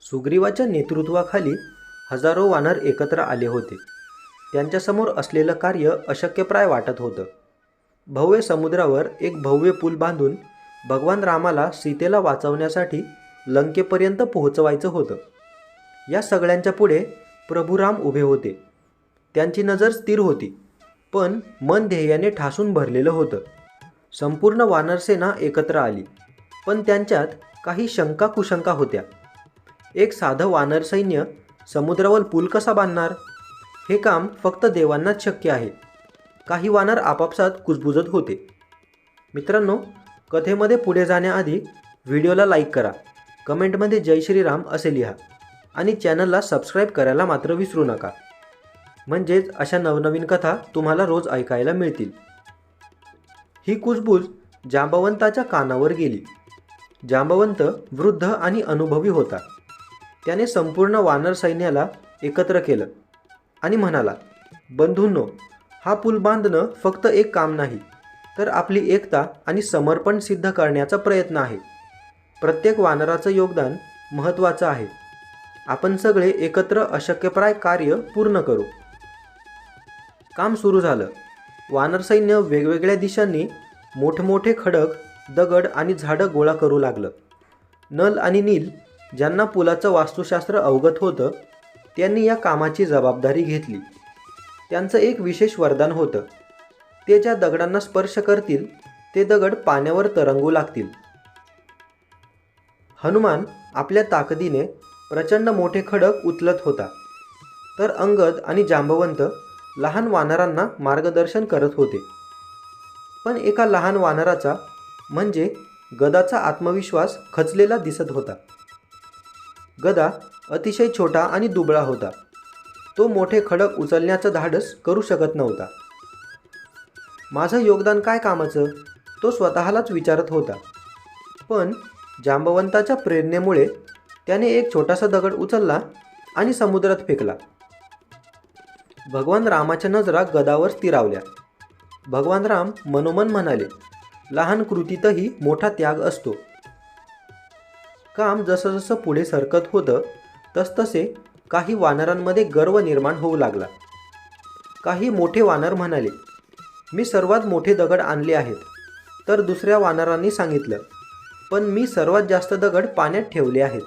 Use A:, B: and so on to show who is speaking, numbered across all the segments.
A: सुग्रीवाच्या नेतृत्वाखाली हजारो वानर एकत्र आले होते. त्यांच्यासमोर असलेलं कार्य अशक्यप्राय वाटत होतं. भव्य समुद्रावर एक भव्य पूल बांधून भगवान रामाला सीतेला वाचवण्यासाठी लंकेपर्यंत पोहोचवायचं होतं. या सगळ्यांच्या पुढे प्रभू राम उभे होते. त्यांची नजर स्थिर होती पण मन ध्येयाने ठासून भरलेलं होतं. संपूर्ण वानरसेना एकत्र आली पण त्यांच्यात काही शंका कुशंका होत्या. एक साधं वानर सैन्य समुद्रावर पूल कसा बांधणार? हे काम फक्त देवांनाच शक्य आहे. काही वानर आपापसात कुजबुजत होते. मित्रांनो कथेमध्ये पुढे जाण्याआधी व्हिडिओला लाईक करा. कमेंटमध्ये जय श्रीराम असे लिहा. आणि चॅनलला सबस्क्राईब करायला मात्र विसरू नका. म्हणजेच अशा नवनवीन कथा तुम्हाला रोज ऐकायला मिळतील. ही कुजबूज जांबवंताच्या कानावर गेली. जांबवंत वृद्ध आणि अनुभवी होता. त्याने संपूर्ण वानर सैन्याला एकत्र केलं आणि म्हणाला बंधूंनो हा पूल बांधणं फक्त एक काम नाही तर आपली एकता आणि समर्पण सिद्ध करण्याचा प्रयत्न आहे. प्रत्येक वानराचं योगदान महत्त्वाचं आहे. आपण सगळे एकत्र अशक्यप्राय कार्य पूर्ण करू. काम सुरू झालं. वानर सैन्य वेगवेगळ्या दिशांनी मोठमोठे खडक दगड आणि झाडं गोळा करू लागलं. नल आणि नील ज्यांना पुलाचं वास्तुशास्त्र अवगत होतं त्यांनी या कामाची जबाबदारी घेतली. त्यांचं एक विशेष वरदान होतं. ते ज्या दगडांना स्पर्श करतील ते दगड पाण्यावर तरंगू लागतील. हनुमान आपल्या ताकदीने प्रचंड मोठे खडक उचलत होता. तर अंगद आणि जांबवंत लहान वानरांना मार्गदर्शन करत होते. पण एका लहान वानराचा म्हणजे गदाचा आत्मविश्वास खचलेला दिसत होता. गदा अतिशय छोटा आणि दुबळा होता. तो मोठे खडक उचलण्याचं धाडस करू शकत नव्हता. माझं योगदान काय कामाचं? तो स्वतःलाच विचारत होता. पण जांबवंताच्या प्रेरणेमुळे त्याने एक छोटासा दगड उचलला आणि समुद्रात फेकला. भगवान रामाच्या नजरा गदावर स्थिरावल्या. भगवान राम मनोमन म्हणाले लहान कृतीतही मोठा त्याग असतो. काम जसं जसं पुढे सरकत होतं तसतसे काही वानरांमध्ये गर्व निर्माण होऊ लागला. काही मोठे वानर म्हणाले मी सर्वात मोठे दगड आणले आहेत. तर दुसऱ्या वानरांनी सांगितलं पण मी सर्वात जास्त दगड पाण्यात ठेवले आहेत.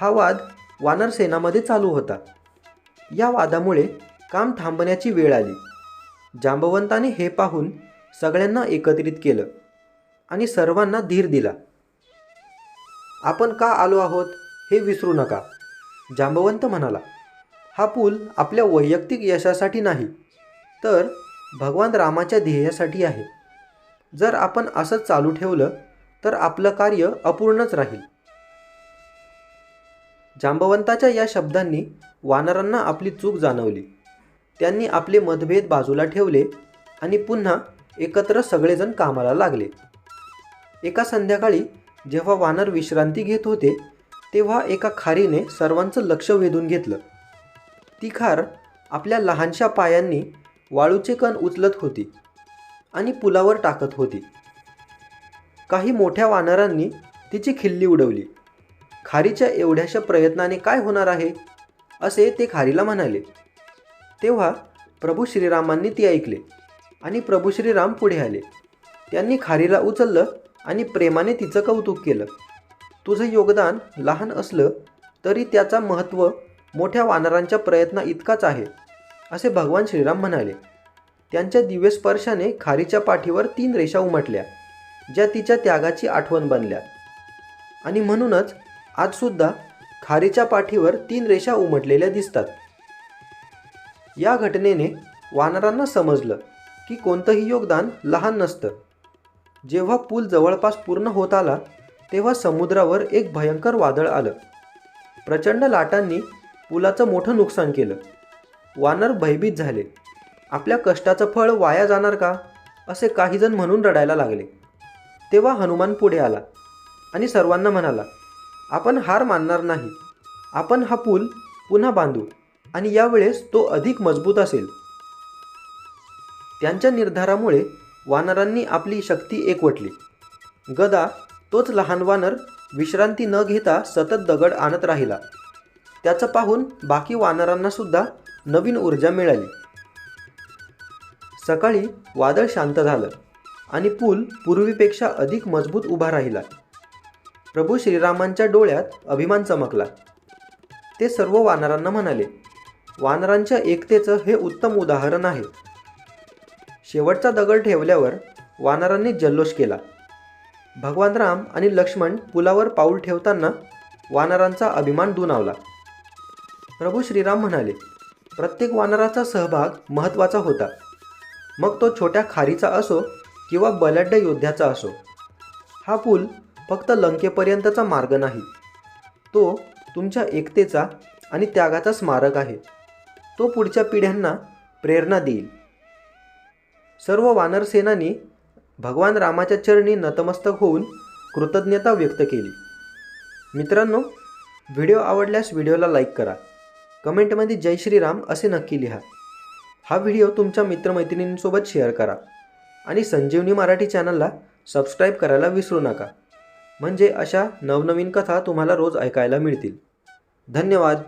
A: हा वाद वानर सेनामध्ये चालू होता. या वादामुळे काम थांबण्याची वेळ आली. जांबवंताने हे पाहून सगळ्यांना एकत्रित केलं आणि सर्वांना धीर दिला. आपण का आलो आहोत हे विसरू नका. जांबवंत म्हणाला हा पूल आपल्या वैयक्तिक यशासाठी नाही तर भगवान रामाच्या ध्येयासाठी आहे. जर आपण असंच चालू ठेवलं तर आपलं कार्य अपूर्णच राहील. जांबवंताच्या या शब्दांनी वानरांना आपली चूक जाणवली. त्यांनी आपले मतभेद बाजूला ठेवले आणि पुन्हा एकत्र सगळेजण कामाला लागले. एका संध्याकाळी जेव्हा वानर विश्रांती घेत होते तेव्हा एका खारीने सर्वांचं लक्ष वेधून घेतलं. ती खार आपल्या लहानशा पायांनी वाळूचे कण उचलत होती आणि पुलावर टाकत होती. काही मोठ्या वानरांनी तिची खिल्ली उडवली. खारीच्या एवढ्याशा प्रयत्नाने काय होणार आहे? असे ते खारीला म्हणाले. तेव्हा प्रभू श्रीरामांनी ती ऐकले आणि प्रभू श्रीराम पुढे आले. त्यांनी खारीला उचललं आणि प्रेमाने तिचं कौतुक केलं. तुझं योगदान लहान असलं तरी त्याचा महत्त्व मोठ्या वानरांच्या प्रयत्ना इतकाच आहे असे भगवान श्रीराम म्हणाले. त्यांच्या दिव्य स्पर्शाने खारीच्या पाठीवर तीन रेषा उमटल्या ज्या तिच्या त्यागाची आठवण बनल्या. आणि म्हणूनच आजसुद्धा खारीच्या पाठीवर तीन रेषा उमटलेल्या दिसतात. या घटनेने वानरांना समजलं की कोणतंही योगदान लहान नसतं. जेव्हा पूल जवळपास पूर्ण होत आला तेव्हा समुद्रावर एक भयंकर वादळ आलं. प्रचंड लाटांनी पुलाचं मोठं नुकसान केलं. वानर भयभीत झाले. आपल्या कष्टाचं फळ वाया जाणार का? असे काहीजण म्हणून रडायला लागले. तेव्हा हनुमान पुढे आला आणि सर्वांना म्हणाला आपण हार मानणार नाही. आपण हा पूल पुन्हा बांधू आणि यावेळेस तो अधिक मजबूत असेल. त्यांच्या निर्धारामुळे वानरांनी आपली शक्ती एकवटली. गदा तोच लहान वानर विश्रांती न घेता सतत दगड आणत राहिला. त्याचं पाहून बाकी वानरांनासुद्धा नवीन ऊर्जा मिळाली. सकाळी वादळ शांत झालं आणि पूल पूर्वीपेक्षा अधिक मजबूत उभा राहिला. प्रभू श्रीरामांच्या डोळ्यात अभिमान चमकला. ते सर्व वानरांना म्हणाले वानरांच्या एकतेचं हे उत्तम उदाहरण आहे. शेवटचा दगड ठेवल्यावर वानरांनी जल्लोष केला. भगवान राम आणि लक्ष्मण पुलावर पाऊल ठेवताना वानरांचा अभिमान दुणावला. प्रभू श्रीराम म्हणाले प्रत्येक वानराचा सहभाग महत्त्वाचा होता. मग तो छोट्या खारीचा असो किंवा बलाढ्य योद्ध्याचा असो. हा पूल फक्त लंकेपर्यंतचा मार्ग नाही. तो तुमच्या एकतेचा आणि त्यागाचा स्मारक आहे. तो पुढच्या पिढ्यांना प्रेरणा देईल. सर्व वानरसेनानी भगवान रामाच्या चरणी नतमस्तक होऊन कृतज्ञता व्यक्त केली. मित्रांनो व्हिडिओ आवडल्यास व्हिडिओला लाईक करा. कमेंटमध्ये जय श्रीराम असे नक्की लिहा. हा व्हिडिओ तुमच्या मित्रमैत्रिणींसोबत शेअर करा आणि संजीवनी मराठी चॅनलला सबस्क्राईब करायला विसरू नका. म्हणजे अशा नवनवीन कथा तुम्हाला रोज ऐकायला मिळतील. धन्यवाद.